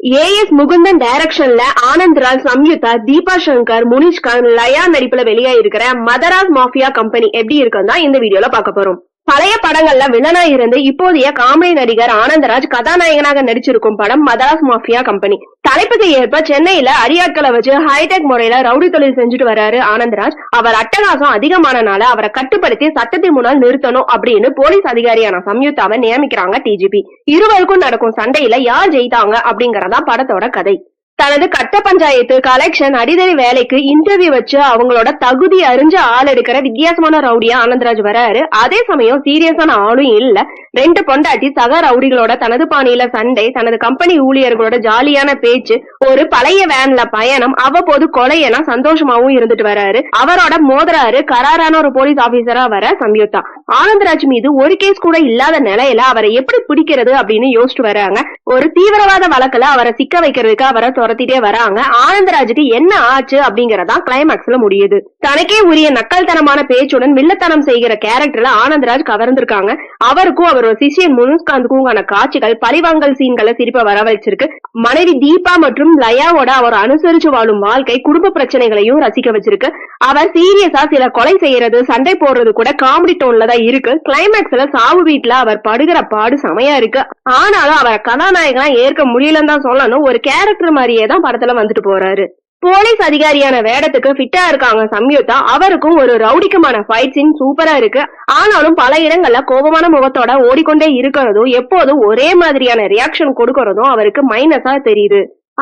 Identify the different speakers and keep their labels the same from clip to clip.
Speaker 1: As Mukundan டைரக்ஷன்ல ஆனந்த் ராஜ் சம்யுதா தீபா சங்கர் முனிஷ்கான் லயா நடிப்புல வெளியாயிருக்கிற மதராஸ் மாஃபியா கம்பெனி எப்படி இருக்குன்னு தான் இந்த வீடியோல பார்க்க போறோம். பழைய படங்கள்ல வில்லனா இருந்து இப்போதைய காமெடி நடிகர் ஆனந்தராஜ் கதாநாயகனாக நடிச்சிருக்கும் படம் மதராஸ் மாஃபியா கம்பெனி தலைப்புக்கு ஏற்ப சென்னையில அரியாட்களை வச்சு ஹைடெக் முறையில ரவுடி தொழில் செஞ்சுட்டு வர்றாரு ஆனந்தராஜ். அவர் அட்டகாசம் அதிகமானனால அவரை கட்டுப்படுத்தி சட்டத்தின் முன்னால் நிறுத்தணும் அப்படின்னு போலீஸ் அதிகாரியான சம்யுக்தாவை நியமிக்கிறாங்க டிஜிபி இருவருக்கும் நடக்கும் சண்டையில யார் ஜெயித்தாங்க அப்படிங்கறதா படத்தோட கதை. தனது கட்ட பஞ்சாயத்து கலெக்ஷன் அடிதடி வேலைக்கு இன்டர்வியூ வச்சு அவங்களோட தகுதி அறிஞ்ச ஆள் எடுக்கிற வித்தியாசமான ரவுடியா ஆனந்தராஜ் வராரு. அதே சமயம் சீரியஸான ஆளும் இல்ல. ரெண்டு பொண்டாட்டி சக ரவுடிகளோட தனது பாணியில சண்டை தனது கம்பெனி ஊழியர்களோட ஜாலியான பேச்சு ஒரு பழைய வேன்ல பயணம் அவ்வப்போது கொலையென சந்தோஷமாவும் இருந்துட்டு வராரு. அவரோட மோதராரு கராரான ஒரு போலீஸ் ஆபீசரா வர சம்யுக்தா. ஆனந்தராஜ் மீது ஒரு கேஸ் கூட இல்லாத நிலையில அவரை எப்படி பிடிக்கிறது அப்படின்னு யோசிச்சு வராங்க. ஒரு தீவிரவாத வழக்குல அவரை சிக்க வைக்கிறதுக்கு அவரை துரத்திட்டே வராங்க. ஆனந்தராஜுக்கு என்ன ஆச்சு அப்படிங்கறதா கிளைமாக்ஸ்ல முடியுது. தனக்கே உரிய நக்கல்தனமான பேச்சுடன் வில்லத்தனம் செய்கிற கேரக்டர்ல ஆனந்தராஜ் கவர்ந்திருக்காங்க. அவருக்கும் அவரோட சிஷியன் முனுஸ்காந்துக்குமான காட்சிகள் பழிவாங்கல் சீன்களை சிரிப்ப வரவழைச்சிருக்கு. மனைவி தீபா மற்றும் லயாவோட அவர் அனுசரிச்சு வாழும் வாழ்க்கை குடும்ப பிரச்சனைகளையும் ரசிக்க வச்சிருக்கு. அவர் சீரியஸா சில கொலை செய்யறது சண்டை போடுறது கூட காமெடி டோன்ல தான் இருக்கு. கிளைமேக்ஸ்ல சாவு வீட்டுல அவர் படுகிற பாடு செமையா இருக்கு. ஆனாலும் அவரை கதாநாயகனா ஏற்க முடியலன்னு தான் சொல்லணும். ஒரு கேரக்டர் மாதிரியே தான் படத்துல வந்துட்டு போறாரு. போலீஸ் அதிகாரியான வேடத்துக்கு ஃபிட்டா இருக்காங்க சம்யுக்தா. அவருக்கும் ஒரு ரவுடிக்குமான ஃபைட் சீன் சூப்பரா இருக்கு. ஆனாலும் பல இடங்கள்ல கோபமான முகத்தோட ஓடிக்கொண்டே இருக்கிறதும் எப்போதும் ஒரே மாதிரியான ரியாக்ஷன் கொடுக்கறதும் அவருக்கு மைனஸா தெரியுது.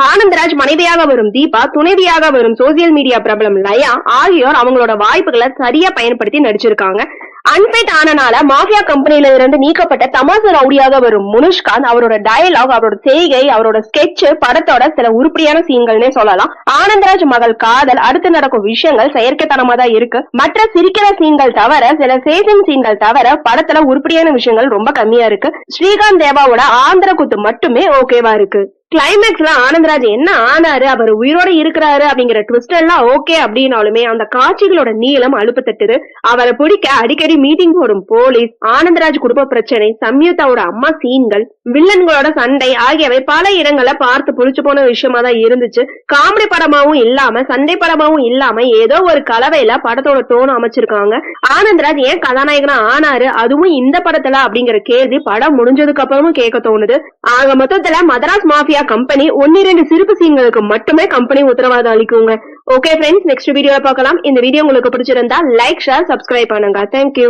Speaker 1: ஆனந்தராஜ் மனைவியாக வரும் தீபா துணைவியாக வரும் சோசியல் மீடியா பிரபலம் லயா ஆகியோர் அவங்களோட வாய்ப்புகளை சரியா பயன்படுத்தி நடிச்சிருக்காங்க. அன்பிட் ஆனனால மாஃபியா கம்பெனில இருந்து நீக்கப்பட்ட தமாசு ரவுடியாக வரும் முனுஷ்காந்த் அவரோட டயலாக் அவரோட செய்கை அவரோட ஸ்கெட்ச் படத்தோட சில உருப்படியான சீன்கள்னே சொல்லலாம். ஆனந்தராஜ் மகள் காதல் அடுத்து நடக்கும் விஷயங்கள் செயற்கைத்தனமா தான் இருக்கு. மற்ற சிரிக்கிற சீன்கள் தவிர சில சேசிங் சீன்கள் தவிர படத்துல உருப்படியான விஷயங்கள் ரொம்ப கம்மியா இருக்கு. ஸ்ரீகாந்த் தேவாவோட ஆந்திர குத்து மட்டுமே ஓகேவா இருக்கு. கிளைமேக்ஸ்ல ஆனந்தராஜ் என்ன ஆனாரு? அவர் உயிரோட இருக்கிறாரு அப்படிங்கிற ட்விஸ்ட் எல்லாம் ஓகே அப்படின்னாலுமே அந்த காட்சிகளோட நீளம் அழுப்பு தட்டுது. அவரை பிடிக்க அடிக்கடி மீட்டிங் போடும் போலீஸ் ஆனந்தராஜ் குடும்ப பிரச்சனை சம்யுதாவோட அம்மா சீன்கள் வில்லன்களோட சண்டை ஆகியவை பல இடங்களை பார்த்து புளிச்சு போன விஷயமா தான் இருந்துச்சு. காமெடி படமாவும் இல்லாம சண்டை படமாவும் இல்லாம ஏதோ ஒரு கலவையில படத்தோட டோன் அமைச்சிருக்காங்க. ஆனந்தராஜ் ஏன் கதாநாயகனா ஆனாரு? அதுவும் இந்த படத்துல அப்படிங்கிற கேள்வி படம் முடிஞ்சதுக்கு அப்புறமும் கேட்க தோணுது. ஆக மொத்தத்துல மதராஸ் மாஃபியா கம்பெனி ஒன்னு ரெண்டு சிறப்பு சீன்களுக்கு மட்டுமே கம்பெனி உத்தரவாதம் அளிக்குங்க. ஓகே ஃப்ரெண்ட்ஸ் நெக்ஸ்ட் வீடியோல பார்க்கலாம். இந்த வீடியோ உங்களுக்கு பிடிச்சிருந்தா லைக் ஷேர் சப்ஸ்கிரைப் பண்ணுங்க. Thank you